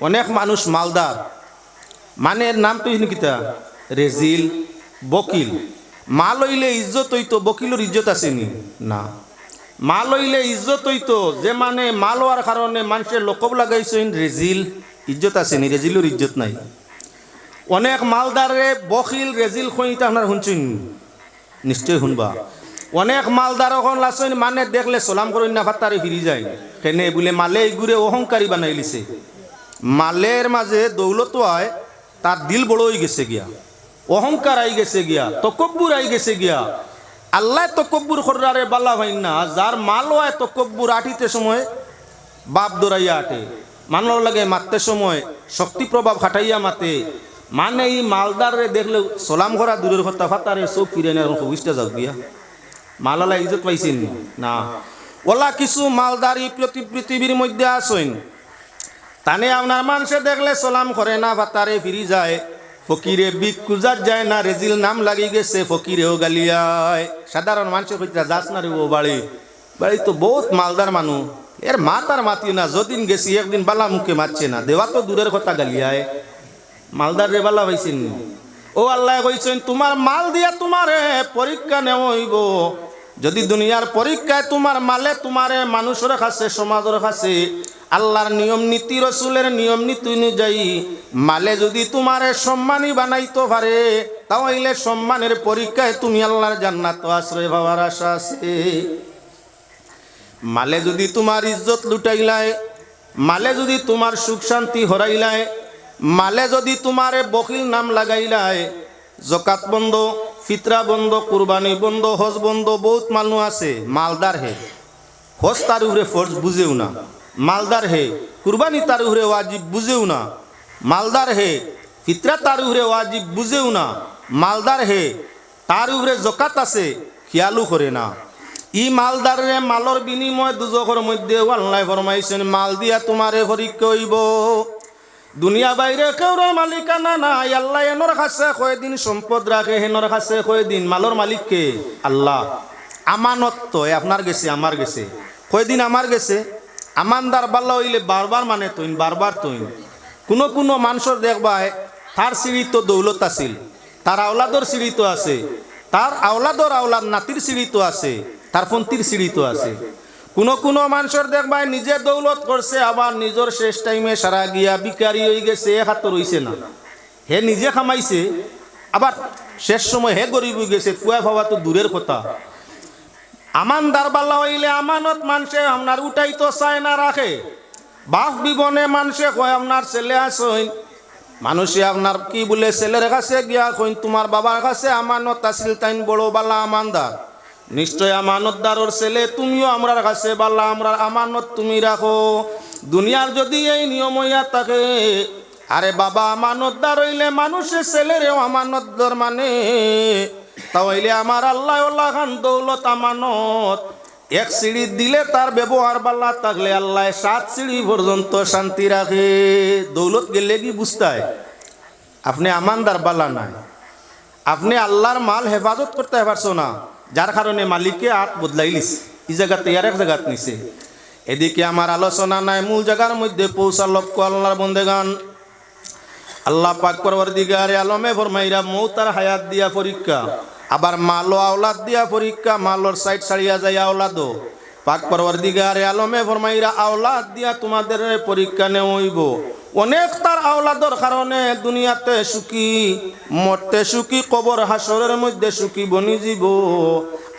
অনেক মানুষ মালদার। মানে এর নাম তো কিতা? রেজিল বকিল। মা লইলে ইজ্জত হইতো, বকিলের ইজ্জত আসেনি না? মা লইলে ইজ্জত হইতো, যে মানে মা লওয়ার কারণে মানুষের লোকব লাগাইছেন রেজিল। ইজ্জত আসেনি রেজিলের ইজ্জত নাই। অনেক মালদারে বকিল, রেজিল খইতা আপনার শুনছেন? নিশ্চয় শুনবা। অনেক মালদার এখন লাচইন মানে দেখলে সলাম করেন না, ফাত্তারে ফিরি যায়। কেনে বলে মালে ইগুরে অহংকারী বানাই লিছে মালের মাঝে দৌলত হয়, তার দিল বড় হয়ে গেছে গিয়া, অহংকার আই গেছে গিয়া, তকব্বুর আই গেছে গিয়া। আল্লাহ তকব্বুর খর্রারে বাল্লা ভাই না, যার মাল হয় তকব্বুর আটিতে সময় বাপ দৌড়াইয়া আটে। মানর লাগে মারতে সময় শক্তি প্রভাব খাটাইয়া মাতে। মানে এই মালদারে দেখলে সলাম করা দূরের কথা, ফাতারে চোখ ফিরে না হুইসটা যাও গিয়া মালালা ইজ্জত পাইছেন না? ওলা কিছু মালদারি পৃথিবীর মধ্যে আসেন। তানে আপনার মানুষে দেখলে সলাম করে না ফাতারে ফিরি যায়। ফকিরে বিক কুজাত যায় না, রেজিল নাম লাগি গেছে, ফকিরেও গালিয়ায়। সাধারণ মানুষের কইতা যাস না রে ও বাড়ি। বাড়ি তো বহুত মালদার মানুষ। এর মা তার মাতি না, যদিন গেছি, একদিন বালা মুখে মারছে না। দেওয়া তো দূরের কথা গালিয়ায়। মালদার রে বালা পাইছেন ও আল্লাহ কইছেন, তোমার মাল দিয়া তোমারে পরীক্ষা নেওয়াইব। যদি দুনিয়ার পরীক্ষায় তোমার মালে তোমারে মানুষের কাছে, সমাজের কাছে আল্লাহর নিয়ম নীতি, রসুলের নিয়ম নীতি অনুযায়ী মালে যদি তোমারে সম্মানী বানাইতে পারে, তাহলে সম্মানের পরীক্ষায় তুমি আল্লাহর জান্নাত আশ্রয় পাওয়ার আশা আছে। মালে যদি তোমার ইজ্জত লুটাইলায়, মালে যদি তোমার সুখ শান্তি হরাইলায়, মালে যদি তোমারে বকিল নাম লাগাইলায়, জকাত বন্ধ, ফিতরা বন্ধ, কুরবানি বন্ধ, হজ বন্ধ, বহুত মানুষ আছে, মালদার হে। হজ তার উপরে ফর্জ, বুঝেও না। মালদার হে, কুরবানি তার উপরে ওয়াজিব বুঝেও না। মালদার হে, ফিতরা তার উপরে ওয়াজিব বুঝেও না। মালদার হে, তার উপরে জকাত আছে খেয়ালও করে না। ই মালদারে মালর বিনিময় দুজখর মধ্যে আল্লাহ ফরমাইছেন, মাল দিয়া তোমারে পরীক্ষা হইব দুনিয়া বাইরে কেউর মালিকানা নাই, আল্লাহ এনর কাছে কয়দিন সম্পদ রাখে হেনর কাছে কয়দিন মালর মালিককে। আল্লাহ, আমানত তো আপনার গেছে আমার গেছে। কয়দিন আমার গেছে? আমানদার বাল্লা হইলে বারবার মানে তৈন বারবার তৈন কোনো কোনো মানুষের দেখবায় তার সিঁড়ি তো দৌলত আছিল, তার আওলাদর সিঁড়ি তো আছে, তার আওলাদর আওলাদ নাতির সিঁড়ি তো আছে, তার ফন্তির সিঁড়ি তো আছে। কোনো কোনো মানুষের দেখবাই নিজে দৌলত করছে, আবার নিজের শেষ টাইমে সারা গিয়া বিকারি হয়ে গেছে, এক হাত রইছে না। হে নিজে খামাইছে, আবার শেষ সময় হে গরিব গেছে ফুয়া ভাবা তো দূরের কথা। আমানদার বাল্লা হইলে আমানত মানুষে আপনার উঠাই তো চায় না রাখে। বাপ বিবনে মানুষে কয়, আপনার ছেলে আসইন মানুষে আপনার কি বলে, ছেলের কাছে গিয়া কইন, তোমার বাবার কাছে আমানত আসিল তাইন বড় বালা আমানদার। নিশ্চয় আমানতদারর ছেলে, তুমিও আমরার কাছে বাল্লা আমরা আমানত তুমি রাখো। দুনিয়ার যদি এই নিয়ম হইয়া থাকে, আরে বাবা, আমানতদার হইলে মানুষের ছেলেরেও আমানতদার মানে। তাহলে আমার আল্লাহ আল্লাহ খান দৌলত আমানত। এক সিঁড়ি দিলে তার ব্যবহার বাল্লা থাকলে আল্লাহ সাত সিঁড়ি পর্যন্ত শান্তি রাখে। দৌলত গেলে কি বুঝতায়? আপনি আমানদার বাল্লা নাই। আপনি আল্লাহর মাল হেফাজত করতে পারছ না। যার কারণে মালিককে হাত বদলাইলিস এই জায়গাতে আর এক জায়গাত নিছে। এদিকে আমার আলোচনা নাই, মূল জায়গার মধ্যে পৌঁছা লক্ষ্য আল্লাহর বন্দেগান। আল্লাহ পাক পরবর্তীকারে আলমে ফরমাইরা মৌতার হায়াত দিয়া পরীক্ষা, আবার মালো আওলাদ দিয়া পরীক্ষা, মালোর সাইড সারিয়া যায় আওলাদও। পাক পরবর্তীকারে আলমে ফরমাইরা আওলাদ দিয়া তোমাদের পরীক্ষা নেওইব অনেক তার আওলাদর কারণে দুনিয়াতে সুখী, মরতে সুখী, কবর হাসরের মধ্যে সুখী বনি যাব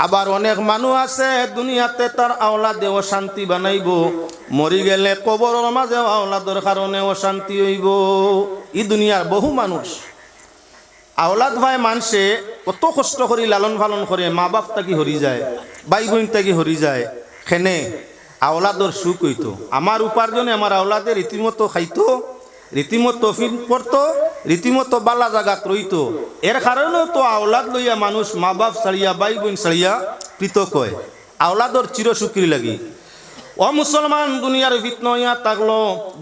আবার অনেক মানুষ আছে দুনিয়াতে তার আওলাদে অশান্তি বানাইব। মরি গেলে কবরের মাঝে আওলাদর কারণে অশান্তি হইব। ই দুনিয়ার বহু মানুষ। আওলাদ ভাই মানুষে কত কষ্ট করি লালন পালন করে মা বাপ তাকি হরি যায় বাই বোন তাকি হরি যায়। খেনে আওলাদর সুখ হইতো। আমার উপার্জনে আমার আওলাদের রীতিমতো খাইতো, রীতিমতো ফিন পড়তো, রীতিমতো বালা জাগাত রইতো। এর কারণেও তো আওলাদ লইয়া মানুষ মা বাপ ছাড়িয়া বাই বোন ছাড়িয়া পৃথক হয়। আওলাদর চিরসুখী লাগি। ও মুসলমান দুনিয়ার ভিতন ইয়া থাকল,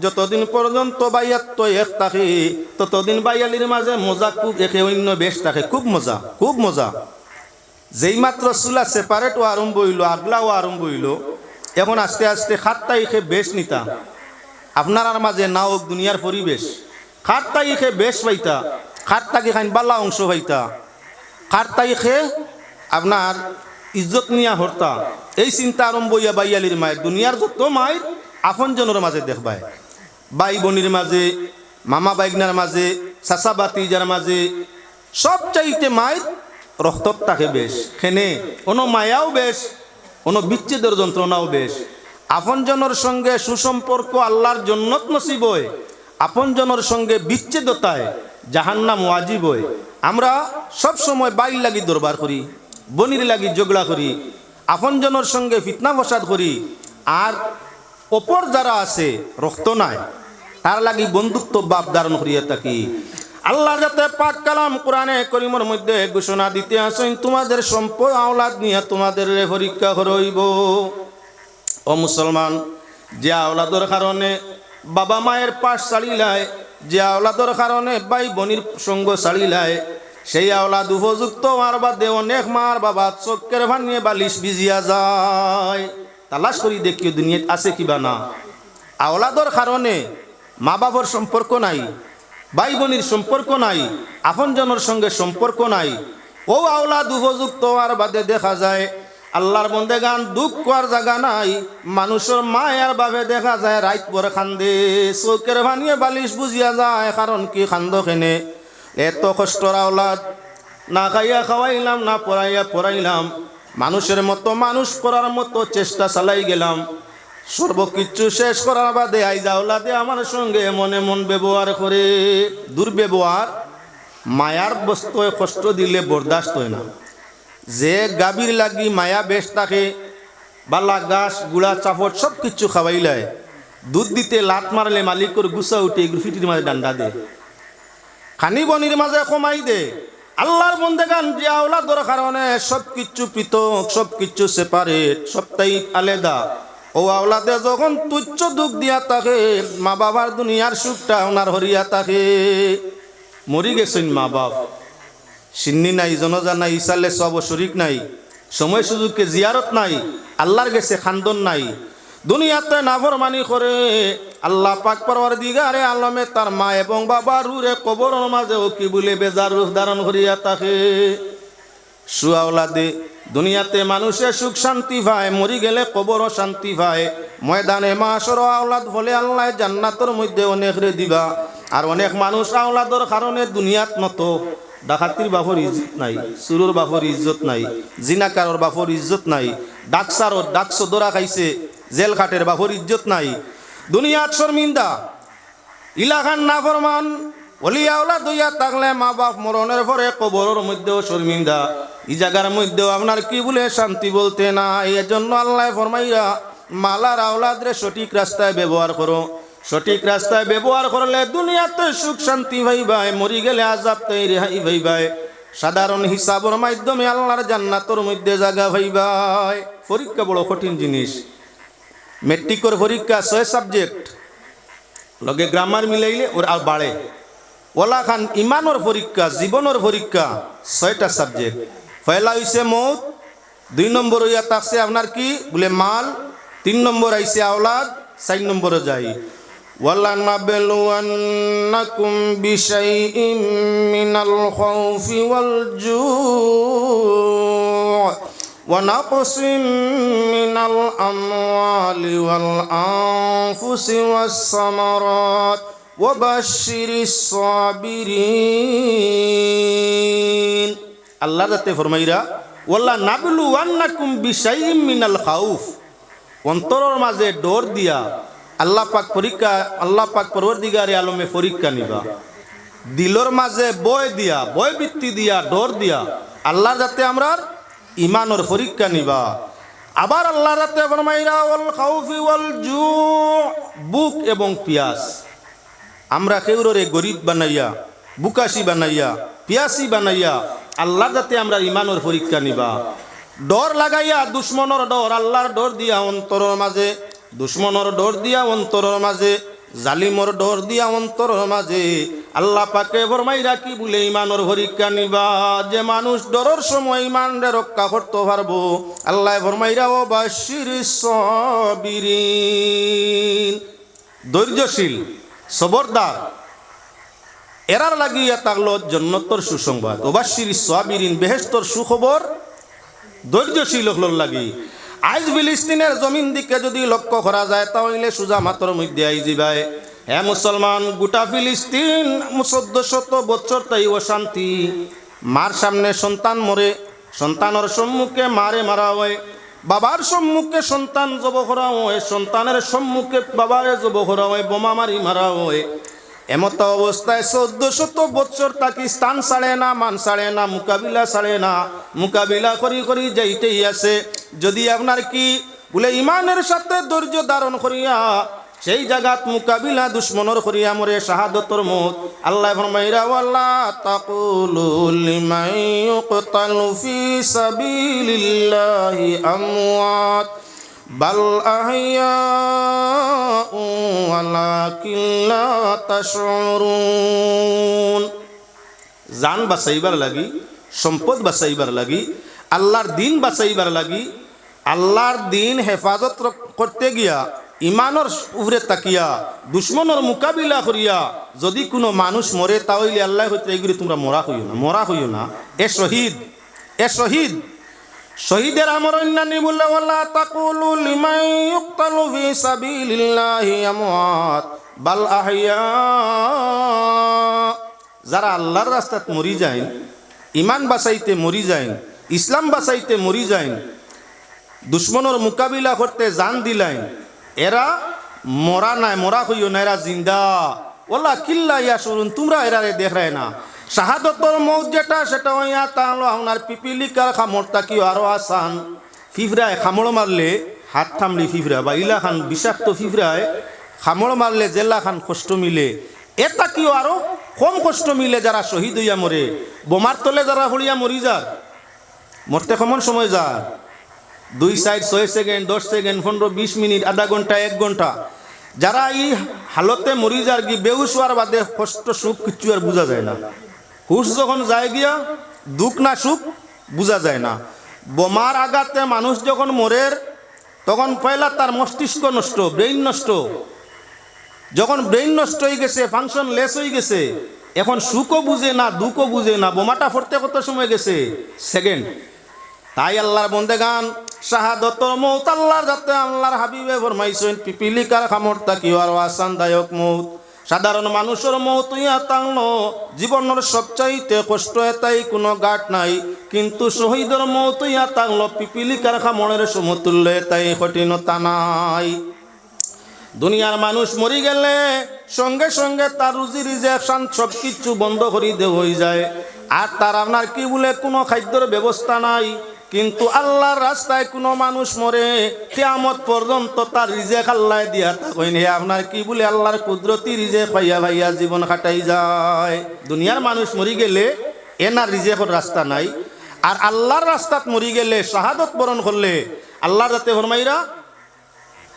যতদিন পর্যন্ত বাইয়াত এক থাকে, ততদিন বাইয়ালির মাঝে মজা খুব একে অন্য বেশ থাকে। খুব মজা খুব মজা। যেই মাত্র চুলা সেপারেটও আরম্ভ হইল, আগলাও আরম্ভ হইল, এখন আস্তে আস্তে সাত তারিখে বেশ নিতা। আপনার মাঝে না হোক দুনিয়ার পরিবেশ। খার তারিখে বেশ পাইতা খার তাকি খাইন বালা অংশ পাইতা। খার তারিখে আপনার ইজ্জত নিয়া হরতা। এই চিন্তা আরম্ভ হইয়া বাইয়ালির মায়ের, দুনিয়ার যত মায়ের আপনজনের মাঝে দেখবায়। বাই বনির মাঝে মামা বাইগনার মাঝে চাচা বাতিজার মাঝে সব চাইতে মায়ের রক্তত বেশ। খেনে কোনো মায়াও বেশ কোনো বিচ্ছেদের যন্ত্রণাও বেশ। আপনজনের সঙ্গে সুসম্পর্ক আল্লাহর জন্নত নসিব হয় আপনজনের সঙ্গে বিচ্ছেদতায় জাহান্নাম ওয়াজিব হয় আমরা সব সময় বাইর লাগি দরবার করি, বনির লাগি ঝগড়া করি, আপনজনের সঙ্গে ফিতনা ফসাদ করি, আর অপর যারা আছে রক্ত নাই, তার লাগি বন্ধুত্ব বাপ ধারণ করিয়া থাকি। আল্লাহ যাতে পাক কালাম কোরআনে করিমর মধ্যে ঘোষণা দিতে আসেন, তোমাদের সম্পদ আওলাদ নিয়ে তোমাদের পরীক্ষা করইব ও মুসলমান, যে আওলাদর কারণে বাবা মায়ের পাশ চালিলায়, যে আওলাদর কারণে ভাই বনির সঙ্গ চালিলায়, সেই আওলাদ উপযুক্ত হওয়ার বাদে অনেক মার বাবা চক্কের ভাঙিয়ে বালিশ ভিজিয়া যায়। তালাশ করি দেখিও দুনিয়াত আছে কিবা না। আওলাদর কারণে মা বাবার সম্পর্ক নাই। ভাই বোনের সম্পর্ক নাই, আপনজনের সঙ্গে সম্পর্ক নাই। ও আওলা উপযুক্ত হওয়ার বাদে দেখা যায়, আল্লাহর বন্দে গান দুঃখ করার জায়গা নাই, মানুষের মায়ার বাবে দেখা যায় রাইত পরে খান্দে চৌকের ভানিয়ে বালিশ বুঝিয়া যায়, কারণ কি খান্দ খেনে এত কষ্টর আওলাদ, না খাইয়া খাওয়াইলাম, না পড়াইয়া পড়াইলাম, মানুষের মতো মানুষ করার মতো চেষ্টা চালাই গেলাম। সর্বকিছু শেষ করার বাদে আইজা ওলাদে আমার সঙ্গে মনে মন ব্যবহার করে। দুর্ব্যবহার মায়ার বস্তু কষ্ট দিলে বরদাস্ত হয় না। যে গাভীর লাগি মায়া বেশ থাকে, বালা গাছ গুড়া চাপট সব কিছু খাওয়াইলায় দুধ দিতে লাত মারলে মালিকর গুছা উঠে গ্রুফিটির মাঝে ডান্ডা দে। খানি বনির মাঝে কমাই দে। আল্লাহর বন্দেগান যে আওলাদর কারণে সব কিছু পৃথক সব কিছু সেপারেট সবটাই আলাদা। ও আওলাদে যখন তুচ্ছ দুঃখ দিয়া থাকে, মা বাবার দুনিয়ার সুখটা ওনার হরিয়া থাকে। মরি গেছেন মা বাপ। সিন্নি নাই, জনজা নাই, ইসালে সব শরিক নাই। সময় সুযোগকে জিয়ারত নাই, আল্লাহর গেছে খান্দন নাই। দুনিয়াতে নাফরমানি করে, আল্লাহ পাক পরওয়ার দিগারে আলমে তার মা এবং বাবা রুরে কবরের মাঝে ও কি বলে বেজার রূপ ধারণ করিয়া থাকে। সুয়াওলাদে, দুনিয়াতে মানুষের সুখ শান্তি পায় মরি গেলে কবরও শান্তি পায় ময়দানে মাসর আওলাদ বলে আল্লাহ জান্নাতর মধ্যে অনেক রে দিবা। আর অনেক মানুষ আওলাদর কারণে দুনিয়াত মতো। ডাকাতির বাপর ইজ্জত নাই, চুরুর বাপর ইজ্জত নাই, জিনাকারর বাপর ইজ্জত নাই, ডাকসারর ডাকসো দোরা খাইছে, জেল খাটের বাপর ইজ্জত নাই। দুনিয়াত শর্মিন্দা ইলাখান না ফরমান অলিয়াওলা দইয়া থাকলে মা বাপ মরণের পরে কবরের মধ্যেও শর্মিন্দা। ই জায়গার মধ্যেও আপনার কি বলে শান্তি বলতে না এর জন্য আল্লাহ ফরমাইরা মালার আওলাদরে সঠিক রাস্তায় ব্যবহার করো। সঠিক রাস্তায় ব্যবহার করলে দুনিয়াতে সুখ শান্তি ভাইবাই মরি গেলে আজাব তাই রেহাই ভাইবাই সাধারণ হিসাবর মাধ্যমে আল্লাহর জান্নাতর মধ্যে জায়গা ভাইবাই পরীক্ষা বড় কঠিন জিনিস। মেট্রিকর পরীক্ষা ছয় সাবজেক্ট লগে গ্রামার মিলাইলে ওর আর বাড়ে। ওলা খান ইমানোর পরীক্ষা, জীবনের পরীক্ষা, ছয়টা সাবজেক্ট পয়লা হইছে মৌত দুই নম্বর হইয়া থাকছে আপনার কি বলে মাল তিন নম্বর আইছে আওলাদ চার নম্বরে যাই ولنبلونكم بشيء من الخوف والجوع ونقص من الأموال والأنفس والثمرات وبشر الصابرين আল্লাহ যাতে ফরমাইরা ওল্লা নাবিলু ওয়ান্নাকুম বিশাইম মিনাল খাউফ। অন্তরের মাঝে ডোর দিয়া আল্লাহ পাক পরীক্ষা, আল্লাহ পাক পরবর্তীকারে আলমে পরীক্ষা নিবা। দিলর মাঝে বয় দিয়া বয় বৃত্তি দিয়া, ডোর দিয়া আল্লাহ যাতে আমরা ইমানোর পরীক্ষা নিবা। আবার আল্লাহ রাতে ফরমাইরা, ওয়াল খাউফি ওয়াল জু বুক এবং পিয়াস। আমরা কেউরে গরিব বানাইয়া, বুকাশি বানাইয়া, পিয়াসি বানাইয়া আল্লাহ যাতে আমরা ইমানের পরীক্ষা নিবা। ডর লাগাইয়া দুশ্মনের ডর, আল্লাহর ডর দিয়া অন্তরের মাঝে, দুশ্মনের ডর দিয়া অন্তরের মাঝে, জালিমর ডর দিয়া অন্তরের মাঝে। আল্লাহ পাকে ফরমাইরা কি বলে ইমানের পরীক্ষা নিবা। যে মানুষ ডরের সময় ইমানরে রক্ষা করতে পারব, আল্লাহ ফরমাইরা ও বাশির সবিরিন। ধৈর্যশীল, সবরদার। এরার লাগিয়া তাগলো জন্নতর সুসংবাদ। অবাশির সোয়াবিরিন বেহেস্তর সুখবর, ধৈর্যশীল হল লাগি। আজ ফিলিস্তিনের জমিন দিকে যদি লক্ষ্য করা যায় তাহলে সুজা মাতর মধ্যে আই যাবায় হ্যাঁ মুসলমান, গোটা ফিলিস্তিন চোদ্দ শত বছর তাই অশান্তি। মার সামনে সন্তান মরে, সন্তানের সম্মুখে মারে মারা হয় বাবার সম্মুখে সন্তান জব করা হয় সন্তানের সম্মুখে বাবারে জব করা হয় বোমা মারি মারা হয় এমত অবস্থায় চোদ্দ শত বছর তাকে স্থান ছাড়ে না, মান ছাড়ে না, মোকাবিলা ছাড়ে না। মোকাবিলা করি করি যাইতেই আছে যদি আপনার কি বলে ইমানের সাথে ধৈর্য ধারণ করিয়া সেই জায়গাত মোকাবিলা দুশ্মনর করিয়া মরে শাহাদতর মত, আল্লাহ ফরমাইরা ওয়াল্লা তাকুলু ইউকতালু ফি সাবিলিল্লাহি আমওয়াত। বাল জান বাঁচাইবার লাগি, সম্পদ বাঁচাইবার লাগি, আল্লাহর দিন বাঁচাইবার লাগি, আল্লাহর দিন হেফাজত করতে গিয়া, ইমানর উপরে তাকিয়া, দুশ্মনের মোকাবিলা করিয়া, যদি কোনো মানুষ মরে, তাহলে আল্লাহ হইতে এগুলি তোমরা মরা হইও না, মরা হইও না। এ শহীদ এ শহীদ। শহীদের আমর অন্যান্য বললে ওয়াল্লা তাকুলু লিমান ইউকতালু ফি সাবিলিল্লাহি আমওয়াত, বাল আহইয়া। যারা আল্লাহর রাস্তাত মরি যায় ইমান বাঁচাইতে মরি যায় ইসলাম বাঁচাইতে মরি যায় দুশ্মনের মোকাবিলা করতে জান দিলাইন, এরা মরা নাই, মরা হইও না এরা জিন্দা। ওলা কিল্লা ইয়া শুনুন তোমরা এরারে দেখায় না। শাহাদতর মৌত যেটা, সেটা হইয়া তাহলে আপনার পিপিলিকার খামড়টা কি আরও আসান? ফিফরায় খামড় মারলে হাত থামলি ফিফরা, বা ইলা খান বিষাক্ত ফিফরায় খামড় মারলে জেলা খান কষ্ট মিলে। এটা কিও আরও কম কষ্ট মিলে যারা শহীদ হইয়া মরে? বোমার তলে যারা হলিয়া মরি যার মরতে কমন সময় যা দুই সাইড ছয় সেকেন্ড, দশ সেকেন্ড, পনেরো, বিশ মিনিট, আধা ঘণ্টা, এক ঘণ্টা। যারা এই হালতে মরি যার কি হওয়ার বাদে কষ্ট সুখ কিচ্ছু আর বোঝা যায় না। হুশ যখন যায় গিয়া, দুঃখ না সুখ বোঝা যায় না। বোমার আঘাতে মানুষ যখন মরের তখন পয়লা তার মস্তিষ্ক নষ্ট, ব্রেইন নষ্ট। যখন ব্রেইন নষ্ট হয়ে গেছে, ফাংশন লেস হয়ে গেছে, এখন সুখও বুঝে না, দুঃখও বুঝে না, বোমাটা ফরতে কত সময় গেছে? সেকেন্ড। তাই আল্লাহর বন্দে গান শাহাদতর মৌত, আল্লাহর যাতে আল্লাহর হাবিবে ফরমাইছেন, পিপিলিকার খামর তাকি আর আসানদায়ক মৌত। সাধারণ মানুষের মৌত ইয়া তাংলো জীবনের সবচাইতে কষ্ট এটাই কোনো গাট নাই। কিন্তু শহীদের মৌত ইয়া তাংলো পিপিলিকার খামরের সমতুল্য এটাই কঠিনতা নাই। দুনিয়ার মানুষ মরি গেলে সঙ্গে সঙ্গে তার রুজি রিজেকশন সব কিছু বন্ধ করে দে হয়ে যায়। আর তার আপনার কি বলে কোনো খাদ্যর ব্যবস্থা নাই। কিন্তু আল্লাহর রাস্তায় কোনো মানুষ মরে, কেয়ামত পর্যন্ত তার রিজেক আল্লাহ দিয়া থাকেন। হে, আপনার কি বলে আল্লাহর কুদরতি রিজেক ভাইয়া ভাইয়া জীবন কাটাই যায়? দুনিয়ার মানুষ মরি গেলে এনার রিজেকর রাস্তা নাই। আর আল্লাহর রাস্তাত মরি গেলে শাহাদত বরণ করলে আল্লাহর যাতে ফরমাইরা,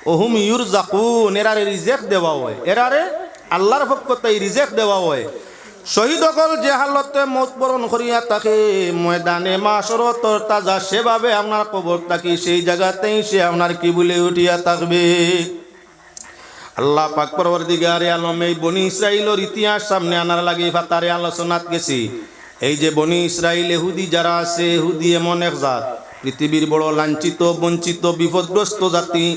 ওহুম ইউর জাকুন এরারে রিজেক্ট দেওয়া হয়। এরারে আল্লাহর পক্ষতে রিজেক্ট দেওয়া হয়। শহীদ অকল যে হালতে মত বরণ করিয়া তাকে ময়দানে মাসরতর তাজা সেভাবে আপনার কবর তাকি সেই জায়গাতেই সে আপনার কি বলে উঠিয়া থাকবে। আল্লাহ পাক পরবর্তীগারে আলম এই বনি ইসরাইলের ইতিহাস সামনে আনার লাগে ফাতারে আলোচনাত গেছি। এই যে বনি ইসরাইল, এহুদি যারা আছে, এহুদি এমন এক জাত। পৃথিবীর বড় লাঞ্ছিত, বঞ্চিত, বিপদগ্রস্ত জাতি।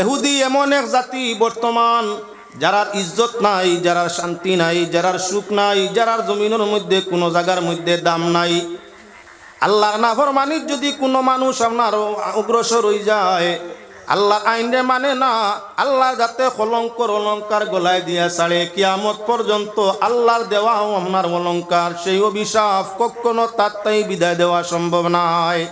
এহুদি এমন এক জাতি বর্তমান। যারার ইজ্জত নাই, যারার শান্তি নাই, যারার সুখ নাই, যারার জমিনের মধ্যে কোনো জায়গার মধ্যে দাম নাই। আল্লাহর নাফরমানির যদি কোনো মানুষ আপনার অগ্রসর হয়ে যায়, আল্লাহর আইনে মানে না, আল্লাহ যাতে কলঙ্কর অলঙ্কার গলায় দিয়া ছাড়ে, কিয়ামত পর্যন্ত আল্লাহর দেওয়া আপনার অলঙ্কার, সেই অভিশাপ কখনো তার তাই বিদায় দেওয়া সম্ভব নয়।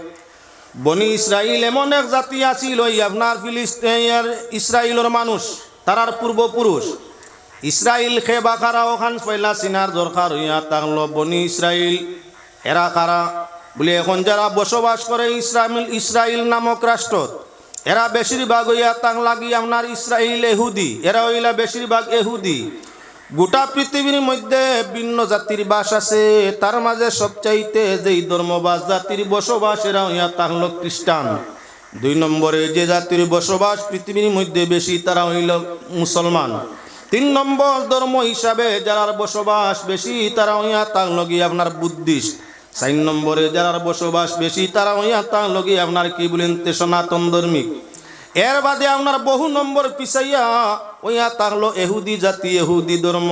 বনি ইসরাইল এমন এক জাতি আছিল আপনার ফিলিস্তিনের ইসরাইলের মানুষ। তারার পূর্বপুরুষ। ইসরাইল খেবা খারা ওখান পয়লা সিনার দরকার হইয়া তাহলো বনি ইসরাইল। এরা কারা? বলে এখন যারা বসবাস করে ইসরাইল ইসরাইল নামক রাষ্ট্র এরা বেশিরভাগ হইয়া তাং লাগি আপনার ইসরাইল এহুদি। এরা হইলা বেশিরভাগ এহুদি। গোটা পৃথিবীর মধ্যে ভিন্ন জাতির বাস আছে। তার মাঝে সবচাইতে যেই ধর্মবাস জাতির বসবাস, এরা হইয়া তাহলো খ্রিস্টান দুই নম্বরে যে জাতির বসবাস পৃথিবীর মধ্যে বেশি, তারা হইল মুসলমান। তিন নম্বর ধর্ম হিসাবে যারার বসবাস বেশি, তারা হইয়া তার লগি আপনার বুদ্ধিস্ট। চার নম্বরে যারার বসবাস বেশি, তারা হইয়া তার লগি আপনার কি বলেন তে সনাতন ধর্মিক। এর বাদে আপনার বহু নম্বর পিছাইয়া ওইয়া তাহলো এহুদি জাতি, এহুদি ধর্ম।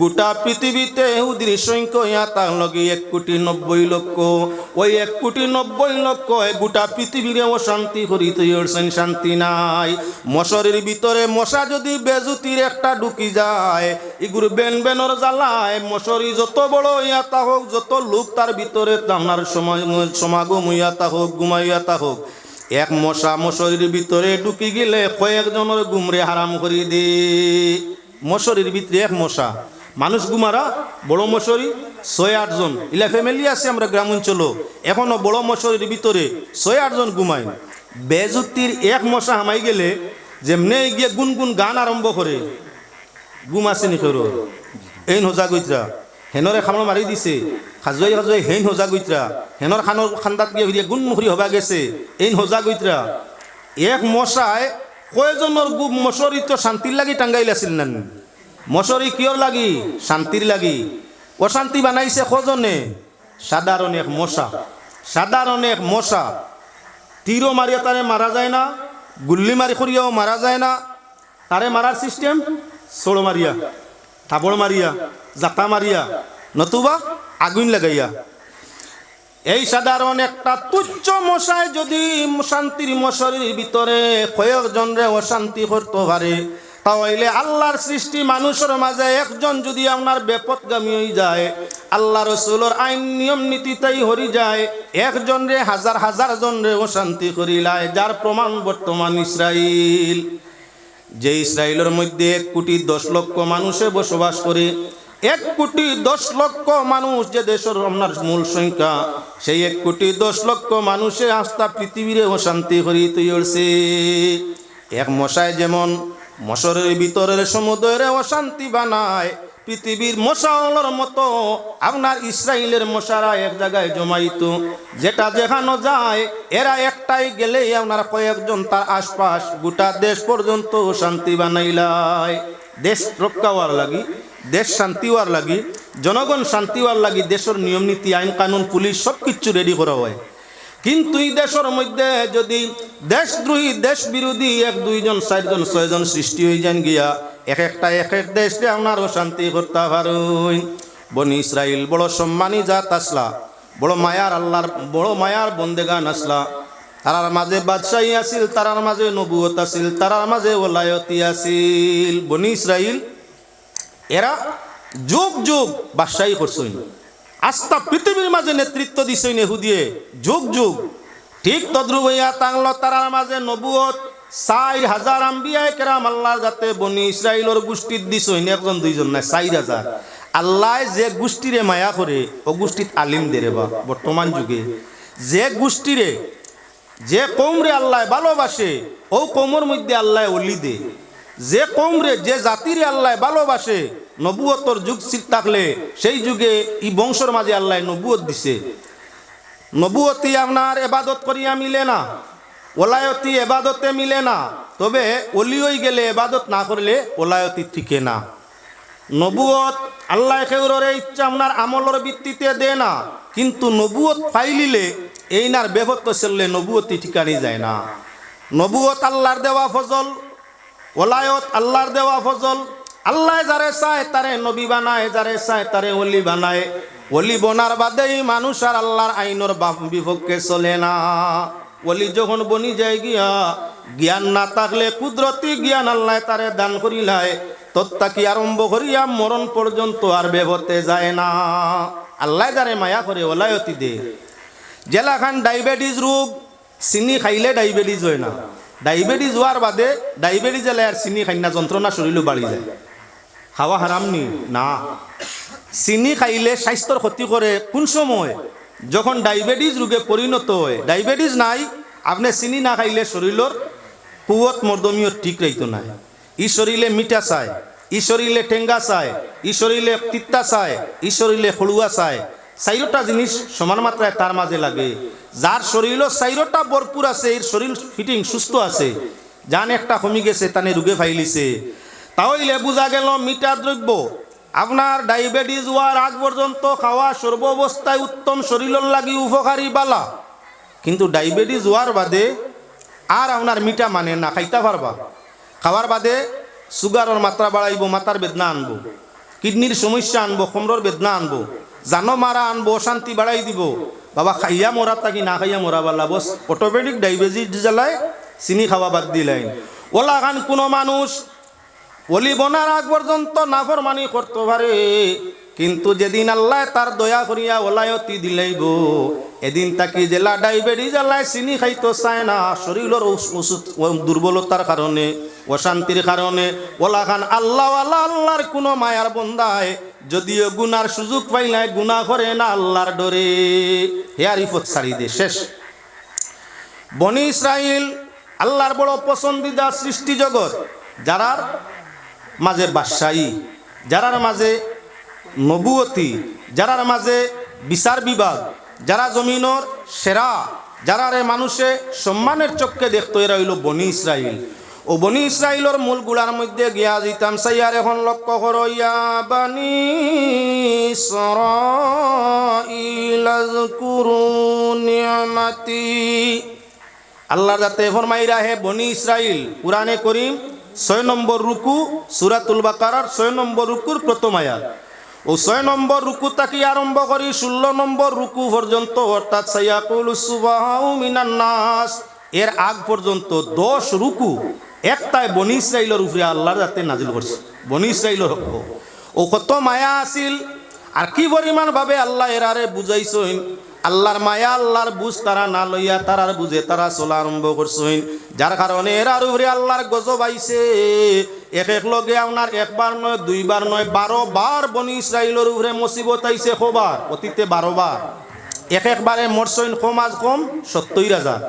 গোটা পৃথিবীতে এহুদির সংখ্যা ইয়া তাহলো কি এক কোটি নব্বই লক্ষ। ওই এক কোটি নব্বই লক্ষ গোটা পৃথিবীরে অশান্তি করিতে শান্তি নাই। মশারির ভিতরে মশা যদি বেজুতির একটা ঢুকি যায়, ইগুর বেন বেনর জ্বালায়, মশারি যত বড় ইয়া তা হোক যত লোক তার ভিতরে তাহার সময় সমাগম ইয়া তা হোক ঘুমাইয়া তা হোক এক মশা মশারির ভিতরে ঢুকি গেলে কয়েকজনের গুমরে হারাম করি দে। মশারির ভিতরে এক মশা। মানুষ গুমারা, বড় মশারি, ছয় আটজন ইলা ফ্যামিলি আছে, আমরা গ্রাম অঞ্চল এখনও বড় মশারির ভিতরে ছয় আটজন ঘুমায় বেজুতির এক মশা হামাই গেলে যেমনে গিয়ে গুনগুন গান আরম্ভ করে। গুম আছে নি সরো এই নজা গৈত্রা হেনরে খামড় মাৰি দিছে। খাজুৱাই খাজুৱাই হেন হোজা গৈত্ৰা হেনৰ খানৰ খান্দাত গিয়ে গিয়ে গুণ হবা গেছে। এই হোজা গৈত্ৰা এক মশাই কয়জনৰ গু মশরিত শান্তির লাগি টাঙ্গাইল আছিল না মশরি কিয়র লাগি? শান্তির লাগি। অশান্তি বানাইছে কজনে? সাধারণ এক মশা সাধারণ এক মশা তীরও মারিয়া তারে মারা যায় না, গুল্লি মারি করিয়াও মারা যায় না। তারে মারার সিস্টেম ষোলো মারিয়া থাবড় মারিয়া জাতা মারিয়া নতুবা আগুন লাগাইয়া। এই সাধারণ একটা তুচ্ছ মশায় যদি শান্তির মশারির ভিতরে কয়েকজনরে অশান্তি করতে পারে, তাহলে আল্লাহর সৃষ্টি মানুষের মাঝে একজন যদি আপনার বেপতগামী হয়ে যায়, আল্লাহ রসুলোর আইন, নিয়ম নীতিতেই হরি যায় একজন রে হাজার হাজার জন রে অশান্তি করিলায় যার প্রমাণ বর্তমান ইসরাইল। যে ইসরায়েলের মধ্যে এক কোটি দশ লক্ষ মানুষে বসবাস করে এক কোটি দশ লক্ষ মানুষ যে দেশের আপনার মূল সংখ্যা, সেই এক কোটি দশ লক্ষ মানুষে আস্থা পৃথিবীরে অশান্তি করি তৈরছে এক মশায় যেমন মশরের ভিতরের সমুদ্রে অশান্তি বানায়, পৃথিবীর মশাওয়ালার মতো আপনার ইসরায়েলের মশারা এক জায়গায় জমাইত, যেটা দেখানো যায়, এরা একটাই গেলেই আপনার কয়েকজন তার আশপাশ গোটা দেশ পর্যন্ত শান্তি বানাইলায়। দেশ রক্ষা হওয়ার লাগি দেশ শান্তি হওয়ার লাগি, জনগণ শান্তি হওয়ার লাগি, দেশের নিয়ম নীতি আইন, কানুন, পুলিশ সব কিছু রেডি করা হয়। কিন্তু এই দেশের মধ্যে যদি দেশদ্রোহী দেশ বিরোধী এক, দুইজন, চারজন, ছয়জন সৃষ্টি হয়ে যান গিয়া, এক একটা, এক এক দেশে আপনার শান্তি করতে পারুন। বনি ইসরায়েল বড় সম্মানী জাত আসলা, বড় মায়ার আল্লাহর, বড় মায়ার বন্দেগান আসলা। তারার মাঝে বাদশাহী আছিল, তারার মাঝে নবুয়ত আছিল, তারার মাঝে ওলায়তি আছিল। বনি ইসরায়েল এরা যুগ যুগ বাদশাহী করছইন আস্থা পৃথিবীর মাঝে নেতৃত্ব দিছইন এহুদিয়ে যুগ যুগ। ঠিক তদ্রুপ হইয়া তাংল তারার মাঝে নবুয়ত। চার হাজার আম্বিয়ায় কেরাম আল্লাহ যাতে বনি ইসরায়েলের গোষ্ঠীর দিছইন একজন, দুইজন নাই, চার হাজার। আল্লাহ যে গোষ্ঠীরে মায়া করে ও গোষ্ঠীত আলিম দেরে বা। বর্তমান যুগে যে গোষ্ঠীরে যে কৌমরে আল্লাহ ভালোবাসে, ও কৌমর মধ্যে আল্লাহ অলি দে। যে কৌমরে যে জাতিরে আল্লাহ ভালোবাসে, নবুয়তর যুগ থাকলে, সেই যুগে ই বংশর মাঝে আল্লাহ নবুয়ত দিছে। নবুয়তি আপনার এবাদত করিয়া মিলে না ওলায়তি এবাদতে মিলে না, তবে অলি হয়ে গেলে এবাদত না করলে ওলায়তি ঠিকে না। নবুয়ত আল্লাহ খেউরের ইচ্ছা আপনার আমলের ভিত্তিতে দে না, কিন্তু নবুয়ত ফাইলিলে এই নার বেভত্ব চললে নবুয়তি ঠিকানি যায় না। নবুয়ত আল্লাহর দেওয়া ফজল ওলায়ত আল্লাহর দেওয়া ফজল। আল্লাহ যারে চায় তারে নবী বানায়, যারে চায় তারে অলি বানায়। অলি বনার বাদেই মানুষ আর আল্লাহর আইনের বাপ বিপক্ষে চলে না। অলি যখন বনি যায় গিয়া, জ্ঞান না থাকলে কুদরতি জ্ঞান আল্লাহ তারে দান করিলায়। তত্তাকি আরম্ভ করিয়া মরণ পর্যন্ত আর বেভতে যায় না। আল্লাহ যারে মায়া করে ওলায়তি দে। জেলাখান ডায়াবেটিস রোগ, চিনি খাইলে ডায়াবেটিস হয় না। ডায়াবেটিস হওয়ার বাদে ডায়াবেটিস এলে আর চিনি খাই না যন্ত্রণা শরীরও বাড়ি যায়। খাওয়া হারাম নি? না। চিনি খাইলে স্বাস্থ্যর ক্ষতি করে কোন সময়? যখন ডায়াবেটিস রোগে পরিণত হয়। ডায়াবেটিস নাই, আপনি চিনি না খাইলে শরীরের কুয়ত মর্দমীয় ঠিক রইতো নাই। ই শরীরে মিঠা চায়, ই শরীরে টেঙ্গা চায়, ই শরীরে তিত্তা চায়, ই শরীরে খড়ুয়া চায়। চাইরোটা জিনিস সমান মাত্রায় তার মাঝে লাগে। যার শরীরও চাইরোটা ভরপুর আছে, এর শরীর ফিটিং সুস্থ আছে। যান একটা কমি গেছে, তানে রুগে ফাইলিছে। তাহলে বোঝা গেল মিঠা দ্রব্য। আপনার ডায়াবেটিস হওয়ার আগ পর্যন্ত খাওয়া সর্বাবস্থায় উত্তম শরীরের লাগি উপকারী বালা। কিন্তু ডায়াবেটিস হওয়ার বাদে আর আপনার মিঠা মানে না, খাইতে পারবা। খাওয়ার বাদে সুগারের মাত্রা বাড়াইব, মাথার বেদনা আনব। কিডনির সমস্যা আনব, কোমরের বেদনা আনব। জানো মারা আনব, অশান্তি বাড়াই দিব। বাবা খাইয়া মরা তাকি না খাইয়া মরা বালা বস? অটোমেটিক ডায়াবেটিস জ্বালায় চিনি খাওয়া বাদ দিলাই ওলা খান কোনো মানুষ অলি বনার আগ পর্যন্ত নাফরমানি করতে পারে। কিন্তু যেদিন আল্লাহ তার দয়া করিয়া ওলায়তি দিলাইব এদিন তাকে জেলা ডায়াবেটিস জ্বালায় চিনি খাইতে চায় না। শরীরের দুর্বলতার কারণে, অশান্তির কারণে, ওলা খান আল্লাহ আল্লাহ আল্লাহর কোনো মায়ার বন্দায় যদিও গুনার সুযোগ পাইলাই গুনা করে না আল্লাহর ডরে। হেয়ার ইফত সারি দে শেষ। বনি ইসরাইল আল্লাহর বড় পছন্দিদা সৃষ্টি জগৎ, যারার মাঝে বাদশাহী, যারার মাঝে নবুয়তি, যারার মাঝে বিচার বিভাগ যারা জমিনর সেরা, যারারে মানুষে সম্মানের চক্ষে দেখতো এরা হইল বনি ইসরাইল। ও বনি ইসরাইলর মূলগুলার মধ্যে গিয়া দিতাম সাইয়ার এখন লক্ষ্য করো, ইয়া বানি নিয়ামাতি। আল্লাহ যাতে ফরমাইরা হে বনি ইসরাইল পুরানে করিম, ছয় নম্বর রুকু, সুরাতুল বাকারার ছয় নম্বর রুকুর প্রথম আয়াত। ও ছয় নম্বর রুকু তাকি আরম্ভ করি, ষোলো নম্বর রুকু পর্যন্ত, অর্থাৎ সাইয়াকুল সুবাহাউ মিনান নাস এর আগ পর্যন্ত দশ রুকু। একটাই বনি ইসরাইলের উপরে আল্লাহর যাতে নাজিল করছে। বনি ইসরাইলের হক ও কত মায়া আছিল। আর কি পরিমাণ ভাবে আল্লাহ এরারে বুঝাইছইন আল্লাহর মায়া, আল্লাহর বুঝ তারা না লইয়া তারার বুঝে তারা চলা আরম্ভ করছইন যার কারণে এরার উপরে আল্লাহর গজব আইছে। এক এক লগে আপনার একবার নয়, দুইবার নয়, বারো বার বনি ইসরাইলের উপরে মুসিবত আইছে খোবার অতীতে বারো বার। এক একবারে মরছইন আজ কম সত্তর হাজার।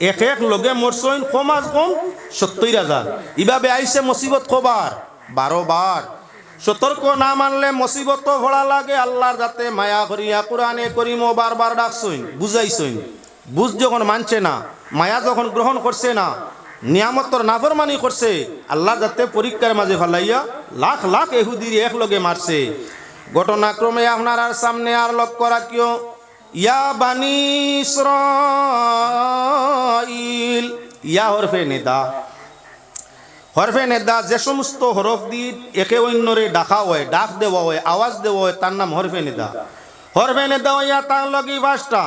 এক এক লগে মরছইন কমাজ কম সত্তর হাজার। ইভাবে আইছে মুসিবত খোবার বারো বার। সতর্ক না মানলে মুসিবত ভরা লাগে, আল্লাহর যাতে মায়া করিয়া কোরআনে করিম বারবার ডাকছইন বুঝাইছইন বুঝ যখন মানছে না, মায়া যখন গ্রহণ করছে না নিয়ামতর নাফরমানি করছে, আল্লাহর যাতে পরীক্ষার মাঝে ফালাইয়া লাখ লাখ এহুদির এক লগে মারছে। ঘটনাক্রমে আপনার সামনে আর লক্ষ্য রাখিও। ইয়া বানি ইয়া হরফে নেদা। হরফে নেদা যে সমস্ত হরফ দি একে অন্যরে ডাকা হয়, ডাক দেওয়া হয়, আওয়াজ দেওয়া হয়, তার নাম হরফে নেদা। হরফে নেদা ইয়া তার লগে পাঁচটা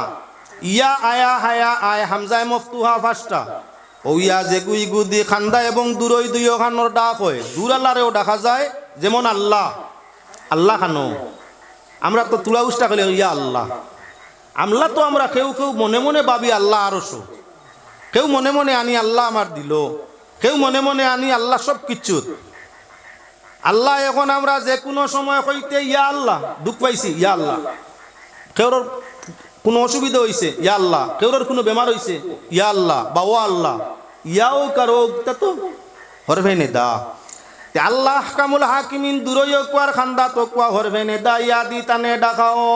ইয়া আয়া হায়া আয় হামজায় মফতুহা পাঁচটা ও ইয়া যে গুই গুদি খান্দা এবং দূরই দুই খানোর ডাক হয়। দূর আল্লাহরেও দেখা যায়, যেমন আল্লাহ। আল্লাহ খানো। আমরা তো তুলা উষ্টা করি ইয়া আল্লাহ। আমলা তো আমরা কেউ কেউ মনে মনে ভাবি আল্লাহ আরশো কেউ মনে মনে আনি আল্লাহ আমার দিল। কেউ মনে মনে আনি আল্লাহ সব কিচ্ছুত আল্লাহ এখন আমরা যে কোনো সময় কইতে ইয়া আল্লাহ, দুঃখ পাইছি, ইয়া আল্লাহ। কেউর কোনো অসুবিধা হয়েছে ইয়া আল্লাহ। কেউর কোনো বেমার হয়েছে ইয়া আল্লাহ, বা ও আল্লাহ। ইয়াও কারও তা তো হরভে নে দা। আল্লাহ কামুল হাকিমিন দূরই কোয়ার খান্দা তো কোয়া হরভে নে দা। ইয়া দি তানে ডাকাও।